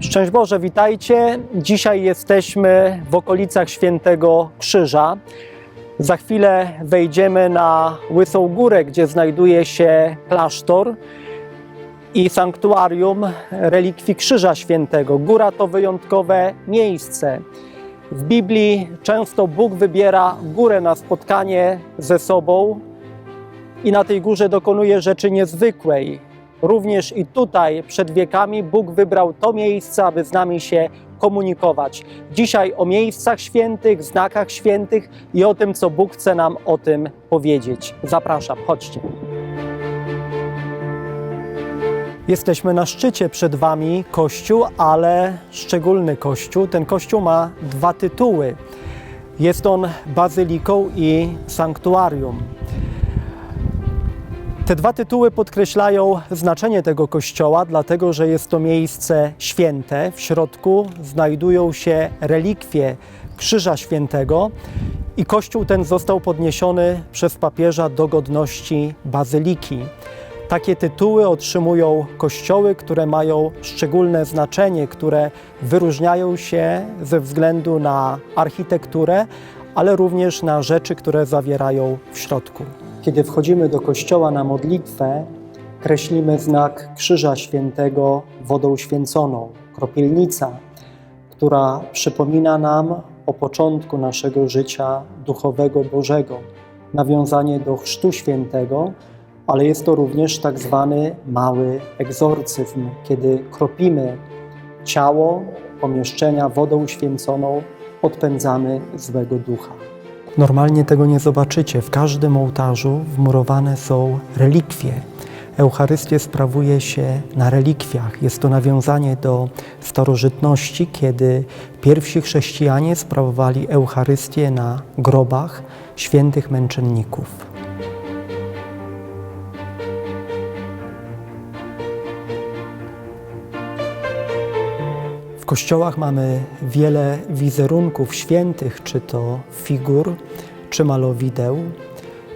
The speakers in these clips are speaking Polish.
Szczęść Boże, witajcie. Dzisiaj jesteśmy w okolicach Świętego Krzyża. Za chwilę wejdziemy na Łysą Górę, gdzie znajduje się klasztor i sanktuarium relikwii Krzyża Świętego. Góra to wyjątkowe miejsce. W Biblii często Bóg wybiera górę na spotkanie ze sobą i na tej górze dokonuje rzeczy niezwykłej. Również i tutaj przed wiekami Bóg wybrał to miejsce, aby z nami się komunikować. Dzisiaj o miejscach świętych, znakach świętych i o tym, co Bóg chce nam o tym powiedzieć. Zapraszam, chodźcie. Jesteśmy na szczycie przed Wami kościół, ale szczególny kościół. Ten kościół ma dwa tytuły. Jest on bazyliką i sanktuarium. Te dwa tytuły podkreślają znaczenie tego kościoła, dlatego że jest to miejsce święte. W środku znajdują się relikwie Krzyża Świętego i kościół ten został podniesiony przez papieża do godności bazyliki. Takie tytuły otrzymują kościoły, które mają szczególne znaczenie, które wyróżniają się ze względu na architekturę, ale również na rzeczy, które zawierają w środku. Kiedy wchodzimy do kościoła na modlitwę, kreślimy znak Krzyża Świętego wodą święconą, kropielnica, która przypomina nam o początku naszego życia duchowego Bożego, nawiązanie do Chrztu Świętego, ale jest to również tak zwany mały egzorcyzm, kiedy kropimy ciało pomieszczenia wodą święconą, odpędzamy złego ducha. Normalnie tego nie zobaczycie. W każdym ołtarzu wmurowane są relikwie. Eucharystię sprawuje się na relikwiach. Jest to nawiązanie do starożytności, kiedy pierwsi chrześcijanie sprawowali Eucharystię na grobach świętych męczenników. W kościołach mamy wiele wizerunków świętych, czy to figur, czy malowideł.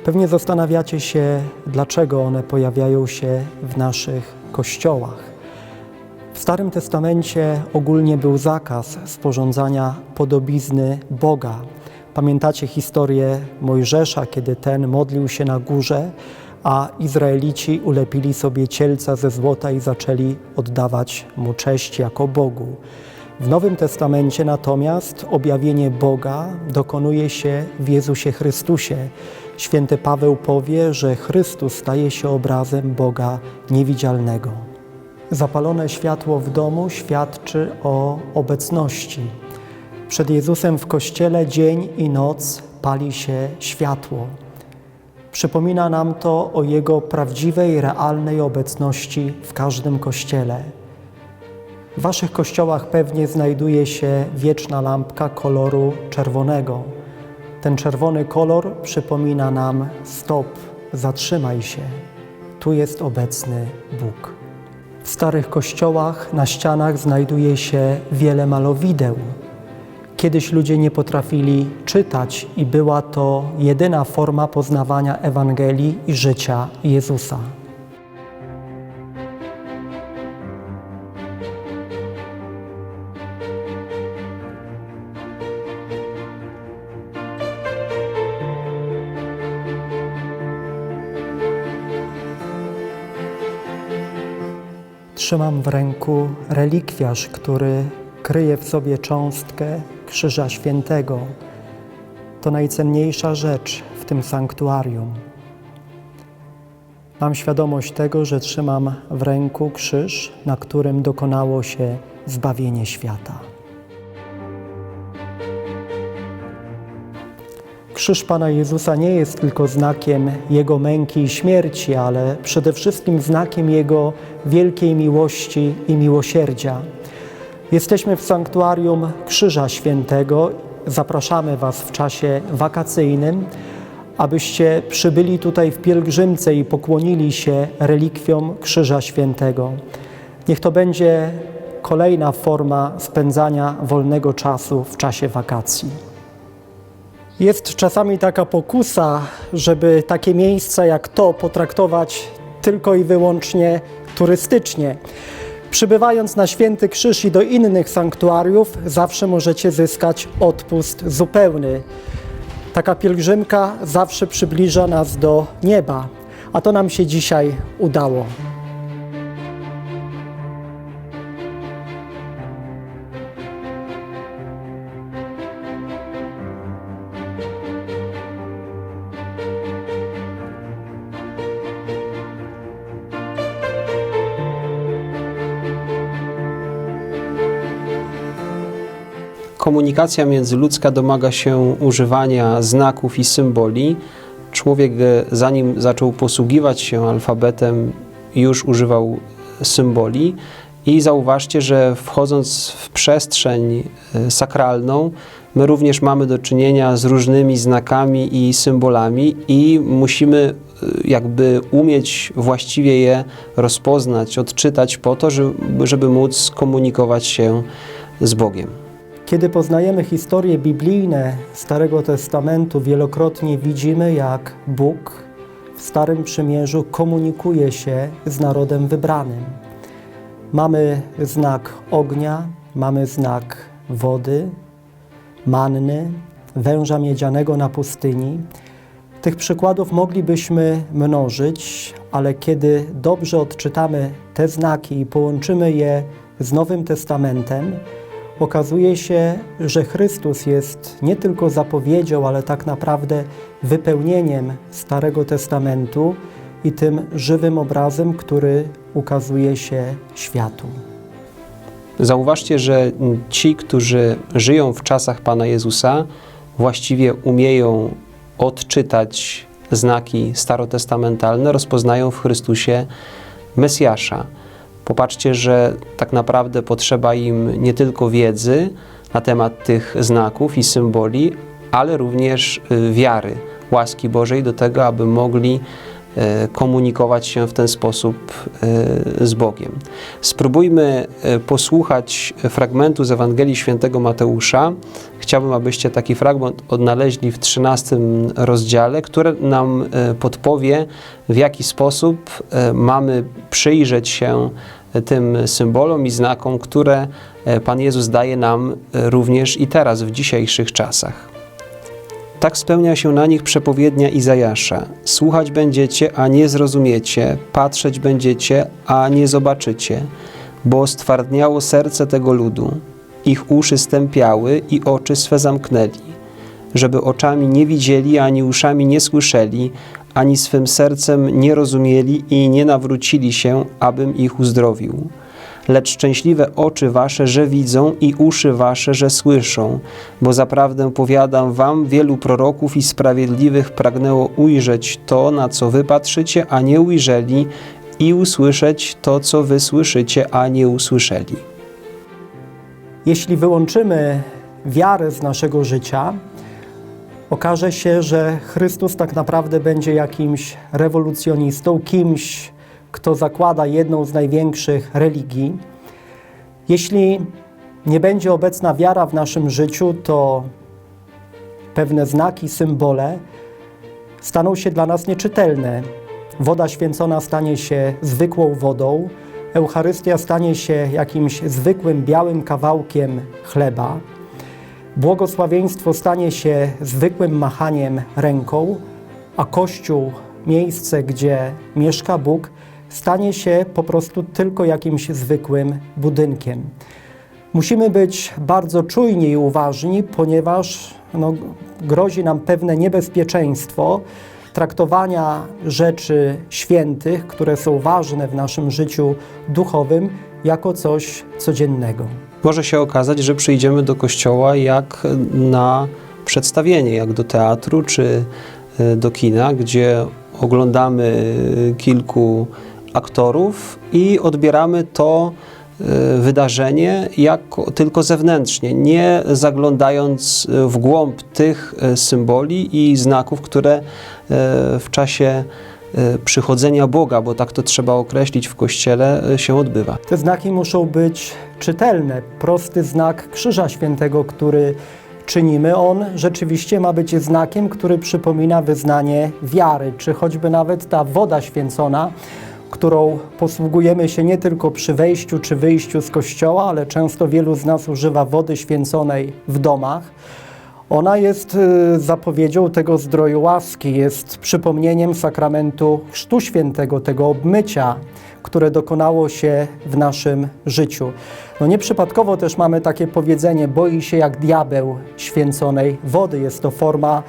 Pewnie zastanawiacie się, dlaczego one pojawiają się w naszych kościołach. W Starym Testamencie ogólnie był zakaz sporządzania podobizny Boga. Pamiętacie historię Mojżesza, kiedy ten modlił się na górze, a Izraelici ulepili sobie cielca ze złota i zaczęli oddawać mu cześć jako Bogu. W Nowym Testamencie natomiast objawienie Boga dokonuje się w Jezusie Chrystusie. Święty Paweł powie, że Chrystus staje się obrazem Boga niewidzialnego. Zapalone światło w domu świadczy o obecności. Przed Jezusem w kościele dzień i noc pali się światło. Przypomina nam to o Jego prawdziwej, realnej obecności w każdym kościele. W Waszych kościołach pewnie znajduje się wieczna lampka koloru czerwonego. Ten czerwony kolor przypomina nam stop, zatrzymaj się. Tu jest obecny Bóg. W starych kościołach na ścianach znajduje się wiele malowideł. Kiedyś ludzie nie potrafili czytać i była to jedyna forma poznawania Ewangelii i życia Jezusa. Trzymam w ręku relikwiarz, który kryje w sobie cząstkę Krzyża Świętego. To najcenniejsza rzecz w tym sanktuarium. Mam świadomość tego, że trzymam w ręku krzyż, na którym dokonało się zbawienie świata. Krzyż Pana Jezusa nie jest tylko znakiem Jego męki i śmierci, ale przede wszystkim znakiem Jego wielkiej miłości i miłosierdzia. Jesteśmy w sanktuarium Krzyża Świętego. Zapraszamy Was w czasie wakacyjnym, abyście przybyli tutaj w pielgrzymce i pokłonili się relikwiom Krzyża Świętego. Niech to będzie kolejna forma spędzania wolnego czasu w czasie wakacji. Jest czasami taka pokusa, żeby takie miejsca jak to potraktować tylko i wyłącznie turystycznie. Przybywając na Święty Krzyż i do innych sanktuariów, zawsze możecie zyskać odpust zupełny. Taka pielgrzymka zawsze przybliża nas do nieba, a to nam się dzisiaj udało. Komunikacja międzyludzka domaga się używania znaków i symboli. Człowiek, e, zanim zaczął posługiwać się alfabetem, już używał symboli. I zauważcie, że wchodząc w przestrzeń e, sakralną, my również mamy do czynienia z różnymi znakami i symbolami, i musimy e, jakby umieć właściwie je rozpoznać, odczytać po to, żeby, móc komunikować się z Bogiem. Kiedy poznajemy historie biblijne Starego Testamentu, wielokrotnie widzimy, jak Bóg w Starym Przymierzu komunikuje się z narodem wybranym. Mamy znak ognia, mamy znak wody, manny, węża miedzianego na pustyni. Tych przykładów moglibyśmy mnożyć, ale kiedy dobrze odczytamy te znaki i połączymy je z Nowym Testamentem, okazuje się, że Chrystus jest nie tylko zapowiedzią, ale tak naprawdę wypełnieniem Starego Testamentu i tym żywym obrazem, który ukazuje się światu. Zauważcie, że ci, którzy żyją w czasach Pana Jezusa, właściwie umieją odczytać znaki starotestamentalne, rozpoznają w Chrystusie Mesjasza. Popatrzcie, że tak naprawdę potrzeba im nie tylko wiedzy na temat tych znaków i symboli, ale również y, wiary, łaski Bożej do tego, aby mogli y, komunikować się w ten sposób y, z Bogiem. Spróbujmy posłuchać fragmentu z Ewangelii Świętego Mateusza. Chciałbym, abyście taki fragment odnaleźli w 13 rozdziale, który nam podpowie, w jaki sposób mamy przyjrzeć się tym symbolom i znakom, które Pan Jezus daje nam również i teraz, w dzisiejszych czasach. Tak spełnia się na nich przepowiednia Izajasza. Słuchać będziecie, a nie zrozumiecie, patrzeć będziecie, a nie zobaczycie, bo stwardniało serce tego ludu. Ich uszy stępiały i oczy swe zamknęli, żeby oczami nie widzieli, ani uszami nie słyszeli, ani swym sercem nie rozumieli i nie nawrócili się, abym ich uzdrowił. Lecz szczęśliwe oczy wasze, że widzą i uszy wasze, że słyszą, bo zaprawdę powiadam wam, wielu proroków i sprawiedliwych pragnęło ujrzeć to, na co wy patrzycie, a nie ujrzeli, i usłyszeć to, co wy słyszycie, a nie usłyszeli. Jeśli wyłączymy wiarę z naszego życia, okaże się, że Chrystus tak naprawdę będzie jakimś rewolucjonistą, kimś, kto zakłada jedną z największych religii. Jeśli nie będzie obecna wiara w naszym życiu, to pewne znaki, symbole staną się dla nas nieczytelne. Woda święcona stanie się zwykłą wodą, Eucharystia stanie się jakimś zwykłym białym kawałkiem chleba. Błogosławieństwo stanie się zwykłym machaniem ręką, a Kościół, miejsce, gdzie mieszka Bóg, stanie się po prostu tylko jakimś zwykłym budynkiem. Musimy być bardzo czujni i uważni, ponieważ no, grozi nam pewne niebezpieczeństwo traktowania rzeczy świętych, które są ważne w naszym życiu duchowym, jako coś codziennego może się okazać, że przyjdziemy do kościoła jak na przedstawienie, jak do teatru czy e, do kina, gdzie oglądamy kilku aktorów i odbieramy to e, wydarzenie jako tylko zewnętrznie, nie zaglądając w głąb tych e, symboli i znaków, które w czasie E, przychodzenia Boga, bo tak to trzeba określić w Kościele, e, się odbywa. Te znaki muszą być czytelne. Prosty znak Krzyża Świętego, który czynimy, on rzeczywiście ma być znakiem, który przypomina wyznanie wiary, czy choćby nawet ta woda święcona, którą posługujemy się nie tylko przy wejściu czy wyjściu z kościoła, ale często wielu z nas używa wody święconej w domach. Ona jest y, zapowiedzią tego zdroju łaski, jest przypomnieniem sakramentu Chrztu Świętego, tego obmycia, które dokonało się w naszym życiu. No nieprzypadkowo też mamy takie powiedzenie: boi się jak diabeł święconej wody. Jest to forma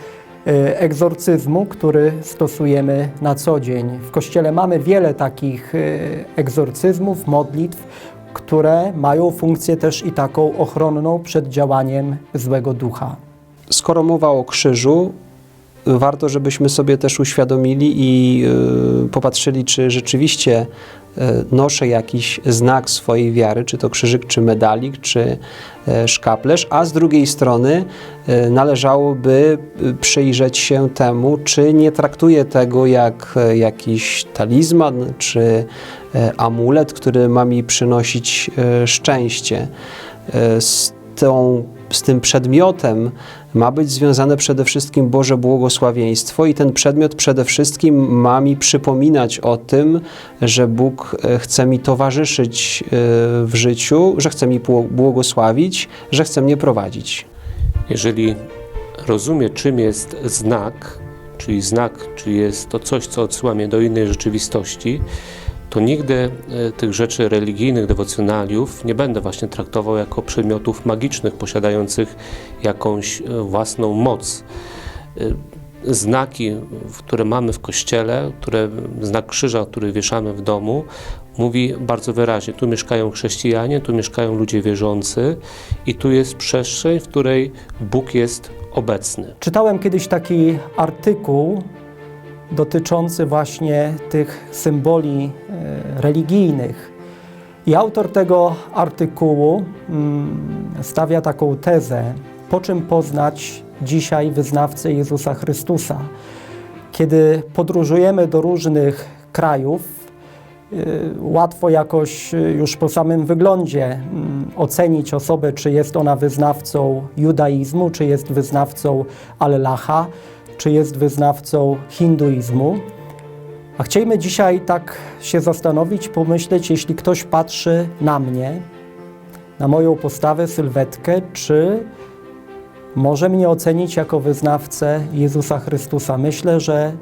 y, egzorcyzmu, który stosujemy na co dzień. W kościele mamy wiele takich y, egzorcyzmów, modlitw, które mają funkcję też i taką ochronną przed działaniem złego ducha. Skoro mowa o krzyżu, warto, żebyśmy sobie też uświadomili i y, popatrzyli, czy rzeczywiście y, noszę jakiś znak swojej wiary, czy to krzyżyk, czy medalik, czy y, szkaplerz, a z drugiej strony należałoby przyjrzeć się temu, czy nie traktuję tego jak jakiś talizman, czy amulet, który ma mi przynosić szczęście. Z tą z tym przedmiotem ma być związane przede wszystkim Boże błogosławieństwo i ten przedmiot przede wszystkim ma mi przypominać o tym, że Bóg e, chce mi towarzyszyć e, w życiu, że chce mi bło- błogosławić, że chce mnie prowadzić. Jeżeli rozumie, czym jest znak, czyli znak, czyli jest to coś, co odsyła mnie do innej rzeczywistości, to nigdy e, tych rzeczy religijnych, dewocjonaliów nie będę właśnie traktował jako przedmiotów magicznych, posiadających jakąś e, własną moc. E, Znaki, które mamy w kościele, które, znak krzyża, który wieszamy w domu, mówi bardzo wyraźnie: tu mieszkają chrześcijanie, tu mieszkają ludzie wierzący i tu jest przestrzeń, w której Bóg jest obecny. Czytałem kiedyś taki artykuł dotyczący właśnie tych symboli e, religijnych. I autor tego artykułu mm, stawia taką tezę, po czym poznać dzisiaj wyznawcę Jezusa Chrystusa. Kiedy podróżujemy do różnych krajów, y, łatwo jakoś y, już po samym wyglądzie mm, ocenić osobę, czy jest ona wyznawcą judaizmu, czy jest wyznawcą Allaha, czy jest wyznawcą hinduizmu. A chcielibyśmy dzisiaj tak się zastanowić, pomyśleć, jeśli ktoś patrzy na mnie, na moją postawę, sylwetkę, czy może mnie ocenić jako wyznawcę Jezusa Chrystusa. Myślę, że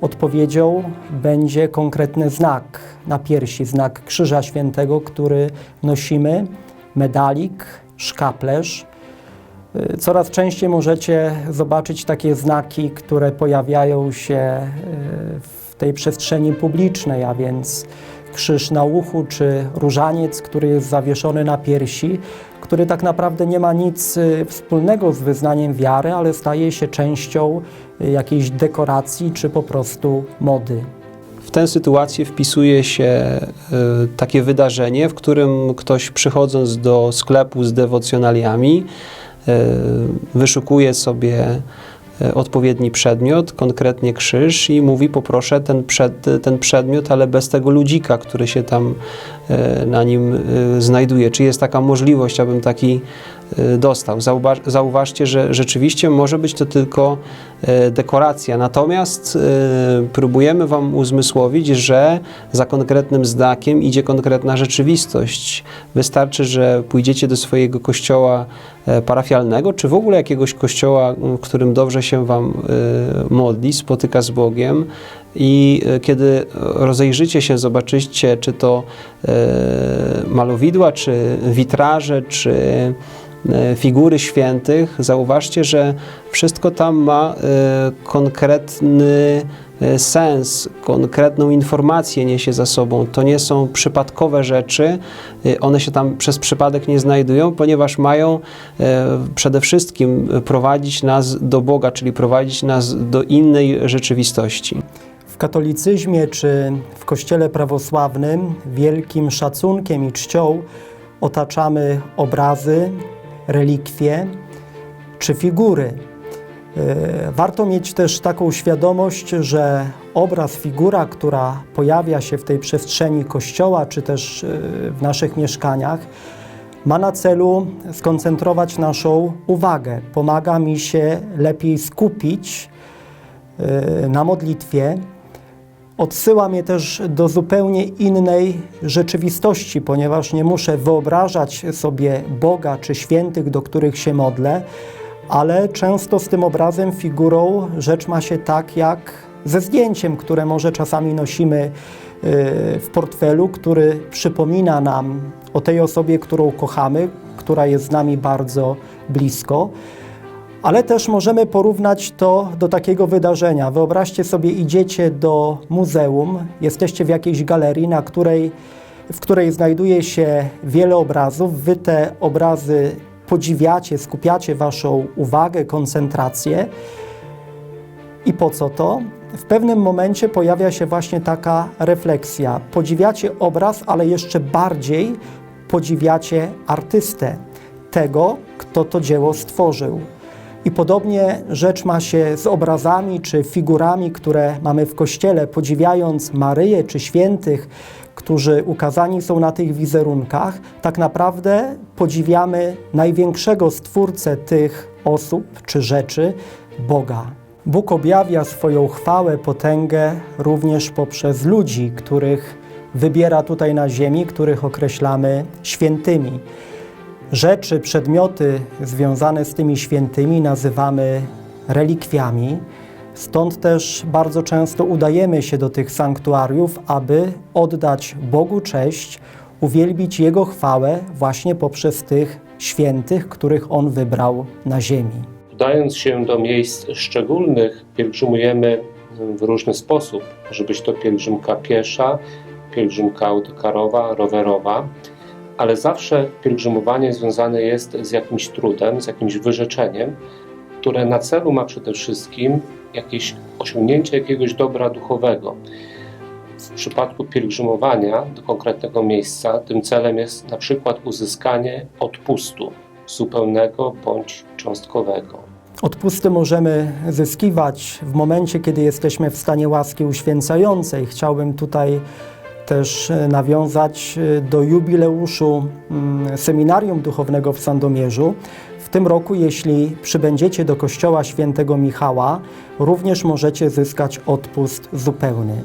odpowiedzią będzie konkretny znak na piersi, znak Krzyża Świętego, który nosimy, medalik, szkaplerz. Y, Coraz częściej możecie zobaczyć takie znaki, które pojawiają się y, w tej przestrzeni publicznej, a więc krzyż na uchu czy różaniec, który jest zawieszony na piersi, który tak naprawdę nie ma nic y, wspólnego z wyznaniem wiary, ale staje się częścią jakiejś dekoracji czy po prostu mody. W tę sytuację wpisuje się takie wydarzenie, w którym ktoś przychodząc do sklepu z dewocjonaliami wyszukuje sobie e, odpowiedni przedmiot, konkretnie krzyż i mówi poproszę ten, przed, ten przedmiot, ale bez tego ludzika, który się tam e, na nim e, znajduje. Czy jest taka możliwość, abym taki e, dostał? Zauważ, zauważcie, że rzeczywiście może być to tylko e, dekoracja, natomiast e, próbujemy Wam uzmysłowić, że za konkretnym znakiem idzie konkretna rzeczywistość. Wystarczy, że pójdziecie do swojego kościoła e, parafialnego, czy w ogóle jakiegoś kościoła, w którym dobrze się Wam e, modli, spotyka z Bogiem i e, kiedy rozejrzycie się, zobaczycie, czy to malowidła, czy witraże, czy figury świętych, zauważcie, że wszystko tam ma e, konkretny e, sens, konkretną informację niesie za sobą. To nie są przypadkowe rzeczy, e, one się tam przez przypadek nie znajdują, ponieważ mają e, przede wszystkim prowadzić nas do Boga, czyli prowadzić nas do innej rzeczywistości. W katolicyzmie czy w kościele prawosławnym wielkim szacunkiem i czcią otaczamy obrazy, relikwie czy figury. E, Warto mieć też taką świadomość, że obraz, figura, która pojawia się w tej przestrzeni kościoła czy też e, w naszych mieszkaniach, ma na celu skoncentrować naszą uwagę. Pomaga mi się lepiej skupić e, na modlitwie, odsyła mnie też do zupełnie innej rzeczywistości, ponieważ nie muszę wyobrażać sobie Boga czy świętych, do których się modlę, ale często z tym obrazem, figurą rzecz ma się tak jak ze zdjęciem, które może czasami nosimy y, w portfelu, który przypomina nam o tej osobie, którą kochamy, która jest z nami bardzo blisko. Ale też możemy porównać to do takiego wydarzenia. Wyobraźcie sobie, idziecie do muzeum, jesteście w jakiejś galerii, na której, w której znajduje się wiele obrazów. Wy te obrazy podziwiacie, skupiacie Waszą uwagę, koncentrację. I po co to? W pewnym momencie pojawia się właśnie taka refleksja. Podziwiacie obraz, ale jeszcze bardziej podziwiacie artystę, tego, kto to dzieło stworzył. I podobnie rzecz ma się z obrazami czy figurami, które mamy w kościele, podziwiając Maryję czy świętych, którzy ukazani są na tych wizerunkach, tak naprawdę podziwiamy największego stwórcę tych osób czy rzeczy Boga. Bóg objawia swoją chwałę, potęgę również poprzez ludzi, których wybiera tutaj na ziemi, których określamy świętymi. Rzeczy, przedmioty związane z tymi świętymi nazywamy relikwiami. Stąd też bardzo często udajemy się do tych sanktuariów, aby oddać Bogu cześć, uwielbić Jego chwałę właśnie poprzez tych świętych, których On wybrał na ziemi. Udając się do miejsc szczególnych, pielgrzymujemy w różny sposób. Może być to pielgrzymka piesza, pielgrzymka autokarowa, rowerowa, ale zawsze pielgrzymowanie związane jest z jakimś trudem, z jakimś wyrzeczeniem, które na celu ma przede wszystkim jakieś osiągnięcie jakiegoś dobra duchowego. W przypadku pielgrzymowania do konkretnego miejsca tym celem jest na przykład uzyskanie odpustu zupełnego bądź cząstkowego. Odpusty możemy zyskiwać w momencie, kiedy jesteśmy w stanie łaski uświęcającej. Chciałbym tutaj też e, nawiązać e, do jubileuszu mm, Seminarium Duchownego w Sandomierzu. W tym roku, jeśli przybędziecie do kościoła świętego Michała, również możecie zyskać odpust zupełny.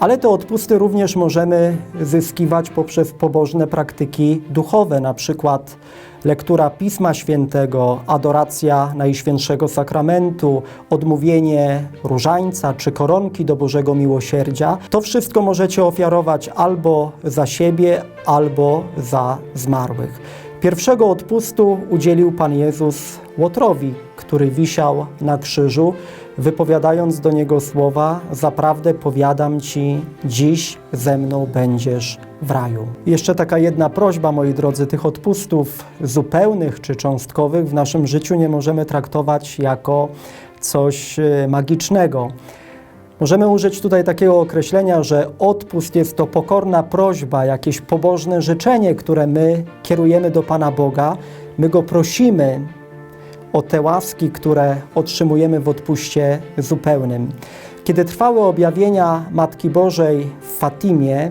Ale te odpusty również możemy zyskiwać poprzez pobożne praktyki duchowe, na przykład lektura Pisma Świętego, adoracja Najświętszego Sakramentu, odmówienie różańca czy koronki do Bożego Miłosierdzia. To wszystko możecie ofiarować albo za siebie, albo za zmarłych. Pierwszego odpustu udzielił Pan Jezus Łotrowi, który wisiał na krzyżu, wypowiadając do niego słowa: Zaprawdę powiadam ci, dziś ze mną będziesz w raju. Jeszcze taka jedna prośba, moi drodzy, tych odpustów zupełnych czy cząstkowych w naszym życiu nie możemy traktować jako coś e, magicznego. Możemy użyć tutaj takiego określenia, że odpust jest to pokorna prośba, jakieś pobożne życzenie, które my kierujemy do Pana Boga. My Go prosimy o te łaski, które otrzymujemy w odpuście zupełnym. Kiedy trwały objawienia Matki Bożej w Fatimie,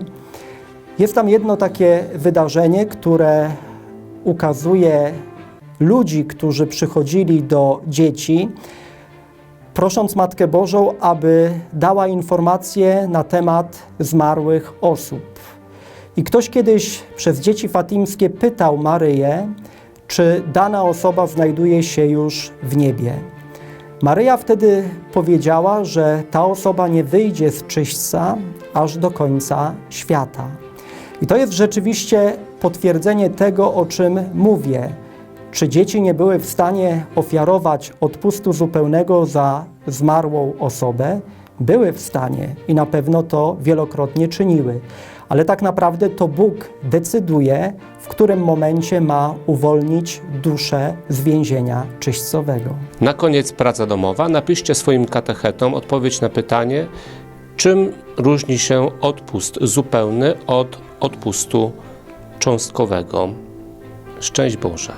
jest tam jedno takie wydarzenie, które ukazuje ludzi, którzy przychodzili do dzieci, prosząc Matkę Bożą, aby dała informacje na temat zmarłych osób. I ktoś kiedyś przez dzieci fatimskie pytał Maryję, czy dana osoba znajduje się już w niebie. Maryja wtedy powiedziała, że ta osoba nie wyjdzie z czyśćca aż do końca świata. I to jest rzeczywiście potwierdzenie tego, o czym mówię. Czy dzieci nie były w stanie ofiarować odpustu zupełnego za zmarłą osobę? Były w stanie i na pewno to wielokrotnie czyniły. Ale tak naprawdę to Bóg decyduje, w którym momencie ma uwolnić duszę z więzienia czyśćcowego. Na koniec praca domowa. Napiszcie swoim katechetom odpowiedź na pytanie, czym różni się odpust zupełny od odpustu cząstkowego. Szczęść Boże.